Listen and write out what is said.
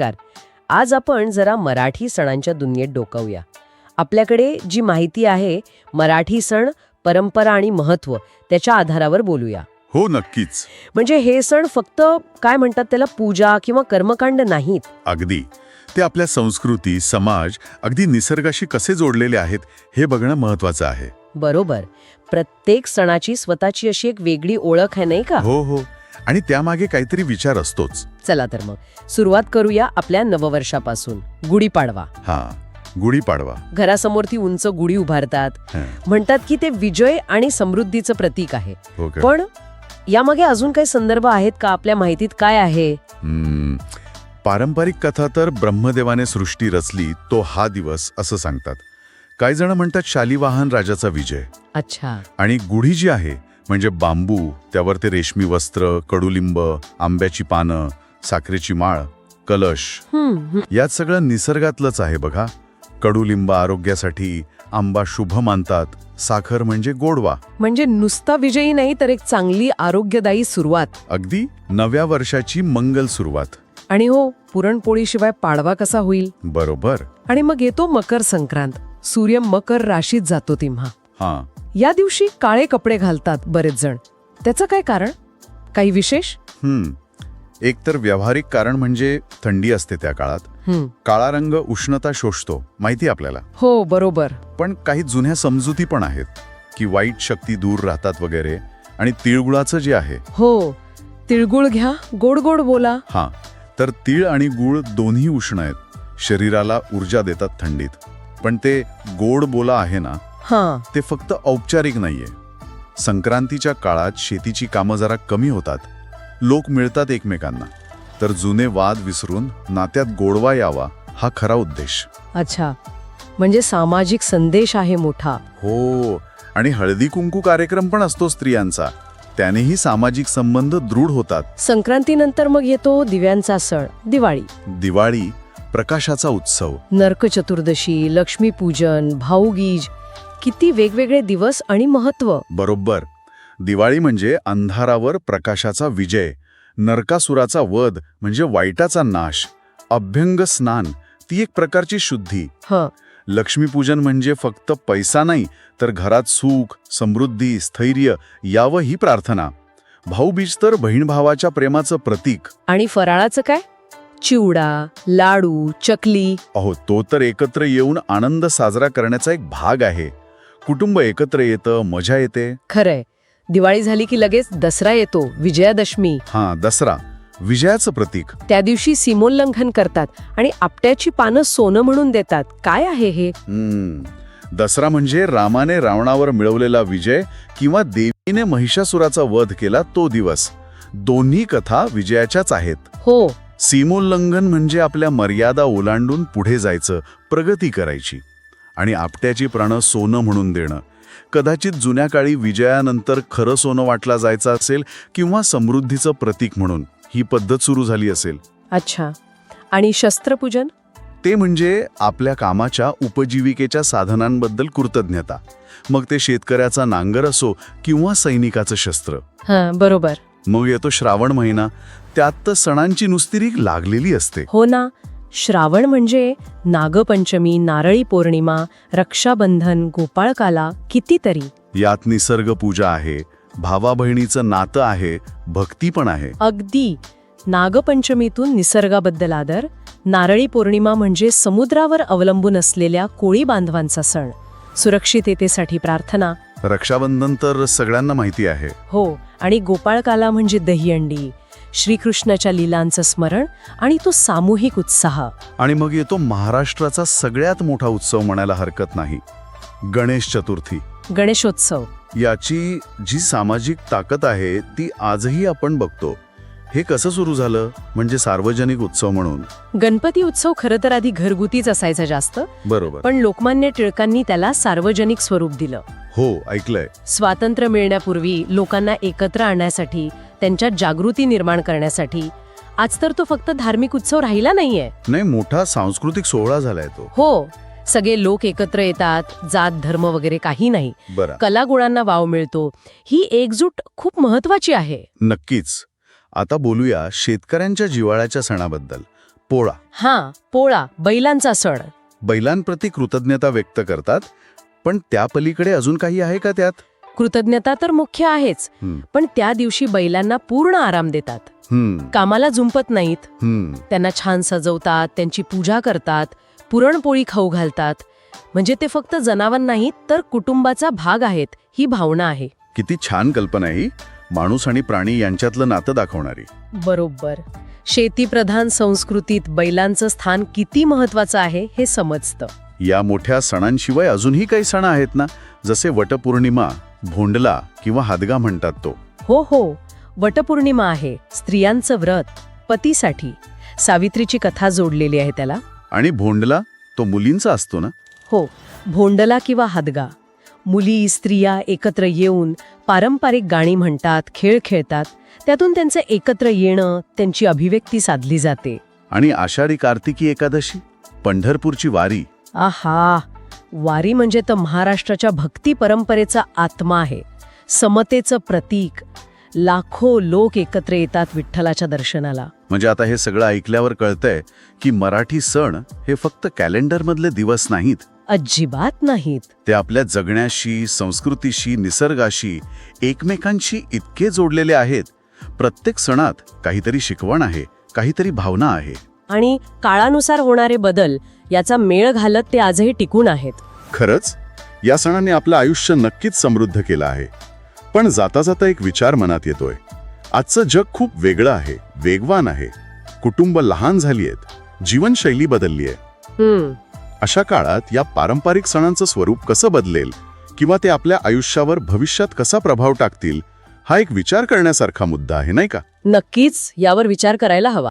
नमस्कार. आज आपण जरा मराठी सणांच्या दुनियेत डोकावूया. आपल्याकडे जी माहिती आहे मराठी सण परंपरा आणि महत्त्व त्याच्या आधारावर बोलूया. हो नक्कीच. म्हणजे हे सण फक्त काय म्हणतात त्याला पूजा किंवा कर्मकांड नाहीत. अगदी. ते आपल्या संस्कृती समाज अगदी निसर्गाशी कसे जोडलेले आहेत हे बघणं महत्वाचं आहे. बरोबर. प्रत्येक सणाची स्वतःची अशी एक वेगळी ओळख आहे नाही का? हो हो. आणि त्यामागे काहीतरी विचार असतोच. चला तर मग. सुरुवात करूया आपल्या नववर्षापासून. गुढीपाडवा हा गुढीपाडवा घरासमोर ती उंच गुढी उभारतात. म्हणतात की ते विजय आणि समृद्धीचं प्रतीक आहे. हो? पण यामागे अजून काही संदर्भ आहेत का? आपल्या माहितीत काय आहे? पारंपरिक कथा तर ब्रह्मदेवाने सृष्टी रचली तो हा दिवस असं सांगतात. काही जण म्हणतात शालिवाहन राजाचा विजय. अच्छा. आणि गुढी जी आहे म्हणजे बांबू त्यावर ते रेशमी वस्त्र कडुलिंब आंब्याची पानं साखरेची माळ कलश. यात सगळं निसर्गातलंच आहे बघा. कडुलिंब आरोग्यासाठी आंबा शुभ मानतात. साखर म्हणजे गोडवा. म्हणजे नुसता विजयी नाही तर एक चांगली आरोग्यदायी सुरुवात. अगदी नव्या वर्षाची मंगल सुरुवात. आणि हो पुरणपोळीशिवाय पाडवा कसा होईल? बरोबर. आणि मग येतो मकर संक्रांत. सूर्य मकर राशीत जातो तेव्हा. हां. या दिवशी काळे कपडे घालतात बरेच जण. त्याचं काय कारण? काही विशेष? हम्म. एकतर व्यावहारिक कारण म्हणजे थंडी असते त्या काळात. काळा रंग उष्णता शोषतो माहिती आपल्याला? हो बरोबर. पण काही जुन्या समजुती पण आहेत की वाईट शक्ती दूर राहतात वगैरे आणि तिळगुळाचं जे आहे. हो तिळगुळ घ्या गोड गोड बोला. हां तर तीळ आणि गूळ दोन्ही उष्ण आहेत शरीराला ऊर्जा देतात थंडीत. पण ते गोड बोला आहे ना हा. ते फक्त औपचारिक नाहीये. संक्रांतीच्या काळात शेतीची कामं जरा कमी होतात. लोक मिळतात एकमेकांना. तर जुने वाद विसरून नात्यात गोडवा यावा हा खरा उद्देश. अच्छा. म्हणजे सामाजिक संदेश आहे मोठा. हो. आणि हळदी कुंकू कार्यक्रम पण असतो स्त्रियांचा. त्यानेही सामाजिक संबंध दृढ होतात. संक्रांतीनंतर मग येतो दिव्यांचा सण दिवाळी. दिवाळी प्रकाशाचा उत्सव. नरक चतुर्दशी लक्ष्मीपूजन भाऊगीज किती वेगवेगळे दिवस आणि महत्त्व. बरोबर. दिवाळी म्हणजे अंधारावर प्रकाशाचा विजय नरकासुराचा वध म्हणजे वाईटाचा नाश अभ्यंग स्नान ती एक प्रकारची शुद्धी. लक्ष्मीपूजन म्हणजे फक्त पैसा नाही तर घरात सुख समृद्धी स्थैर्य यावं ही प्रार्थना भाऊबीज तर बहीण भावाच्या प्रेमाचं प्रतीक. आणि फराळाचं काय? चिवडा लाडू चकली. अहो तो तर एकत्र येऊन आनंद साजरा करण्याचा एक भाग आहे. कुटुंब एकत्र येतं मजा येते. खरंय. दिवाळी झाली की लगेच दसरा येतो विजयादशमी. हां दसरा. विजयाचं प्रतीक. त्या दिवशी सीमोल्लंघन करतात आणि आपट्याची पानं सोनं म्हणून देतात. काय आहे हे? हम्म. दसरा म्हणजे रामाने रावणावर मिळवलेला विजय किंवा देवीने महिषासुराचा वध केला तो दिवस. दोन्ही कथा विजयाच्याच आहेत. हो. सीमोल्लंघन म्हणजे आपल्या मर्यादा ओलांडून पुढे जायचं प्रगती करायची. आणि आपट्याची प्राणं सोनं म्हणून देणं. कदाचित जुन्या काळी विजयानंतर खरं सोनं वाटला जायचं असेल किंवा समृद्धीचं प्रतीक म्हणून ही पद्धत सुरू झाली असेल. अच्छा. आणि शस्त्रपूजन? ते म्हणजे आपल्या कामाच्या उपजीविकेच्या साधनांबद्दल कृतज्ञता. मग ते शेतकऱ्याचा नांगर असो किंवा सैनिकाचं शस्त्र. हा बरोबर. मग येतो श्रावण महिना. त्यात तर सणांची नुस्तिरी लागलेली असते. हो ना. श्रावण म्हणजे नागपंचमी नारळी पौर्णिमा रक्षाबंधन गोपाळकाला कितीतरी. यात निसर्ग पूजा आहे भावा बहिणीचं नातं आहे भक्ती पण आहे. अगदी. नागपंचमीतून निसर्गाबद्दल आदर नारळी पौर्णिमा म्हणजे समुद्रावर अवलंबून असलेल्या कोळी बांधवांचा सण. सुरक्षिततेसाठी प्रार्थना. रक्षाबंधन तर सगळ्यांना माहिती आहे. हो आणि गोपाळकाला म्हणजे दहीहंडी. श्रीकृष्णाच्या लीलांचं स्मरण आणि तो सामूहिक उत्साह. आणि मग येतो महाराष्ट्राचा सगळ्यात मोठा उत्सव म्हणायला हरकत नाही. गणेश चतुर्थी. गणेशोत्सव. याची जी सामाजिक ताकद आहे ती आजही आपण बघतो. हे कसं सुरू झालं? म्हणजे सार्वजनिक उत्सव म्हणून. गणपती उत्सव खरं तर आधी घरगुतीच असायचा जास्त. बरोबर. पण लोकमान्य टिळकांनी त्याला सार्वजनिक स्वरूप दिलं. हो ऐकलंय. स्वातंत्र्य मिळण्यापूर्वी लोकांना एकत्र आणण्यासाठी त्यांच्यात जागृती निर्माण करण्यासाठी. आज तर तो फक्त धार्मिक उत्सव राहिला नाहीये. नाही मोठा सांस्कृतिक सोहळा झालाय तो. हो सगळे लोक एकत्र येतात जात धर्म वगैरे काही नाही. बरं. कलागुणांना वाव मिळतो. ही एकजूट खूप महत्वाची आहे. नक्कीच. आता बोलूया शेतकऱ्यांच्या जिवाळ्याच्या सणाबद्दल. पोळा. हां पोळा बैलांचा सण. बैलांप्रती कृतज्ञता व्यक्त करतात पण त्या पलीकडे अजून काही आहे का त्यात? कृतज्ञता तर मुख्य आहेच पण त्या दिवशी बैलांना पूर्ण आराम देतात. कामाला झुंपत नाहीत. त्यांना छान सजवतात त्यांची पूजा करतात पुरणपोळी खाऊ घालतात. म्हणजे ते फक्त जनावर नाहीत तर कुटुंबाचा भाग आहेत ही भावना आहे. किती छान कल्पना ही. माणूस आणि प्राणी यांच्यातलं नातं दाखवणारी. बरोबर. शेतीप्रधान संस्कृतीत बैलांचं स्थान किती महत्वाचं आहे हे समजतं. या मोठ्या सणांशिवाय अजूनही काही सण आहेत ना? जसे वटपौर्णिमा भोंडला किंवा हादगा म्हणतात तो. हो हो. वटपौर्णिमा आहे स्त्रियांचं व्रत पतीसाठी. सावित्रीची कथा जोडलेली आहे त्याला. आणि भोंडला तो मुलींचा असतो ना? हो भोंडला किंवा हादगा. मुली स्त्रिया एकत्र येऊन पारंपरिक गाणी म्हणतात खेळ खेळतात. त्यातून त्यांचं एकत्र येणं त्यांची अभिव्यक्ती साधली जाते. आणि आषाढी कार्तिकी एकादशी? पंढरपूरची वारी? आहा! वारी म्हणजे तर महाराष्ट्राच्या भक्ती परंपरेचा आत्मा आहे. समतेचं प्रतीक. लाखो लोक एकत्र येतात विठ्ठलाच्या दर्शनाला. म्हणजे आता हे सगळं ऐकल्यावर कळतंय की मराठी सण हे फक्त कॅलेंडरमधले दिवस नाहीत. अजिबात नाहीत. ते आपल्या जगण्याशी संस्कृतीशी निसर्गाशी एकमेकांशी इतके जोडलेले आहेत. प्रत्येक सणात काहीतरी शिकवण आहे काहीतरी भावना आहे. आणि काळानुसार होणारे बदल याचा मेळ घालत ते आजही टिकून आहेत. खरंच? या सणाने आपलं आयुष्य नक्कीच समृद्ध केलं आहे. पण जाता जाता एक विचार मनात येतोय. आजचं जग खूप वेगळं आहे वेगवान आहे. कुटुंब लहान झाली आहेत जीवनशैली बदलली आहे अशा काळात या पारंपरिक सणांचं स्वरूप कसं बदलेल किंवा ते आपल्या आयुष्यावर भविष्यात कसा प्रभाव टाकतील हा एक विचार करण्यासारखा मुद्दा आहे नाही का? नक्कीच यावर विचार करायला हवा.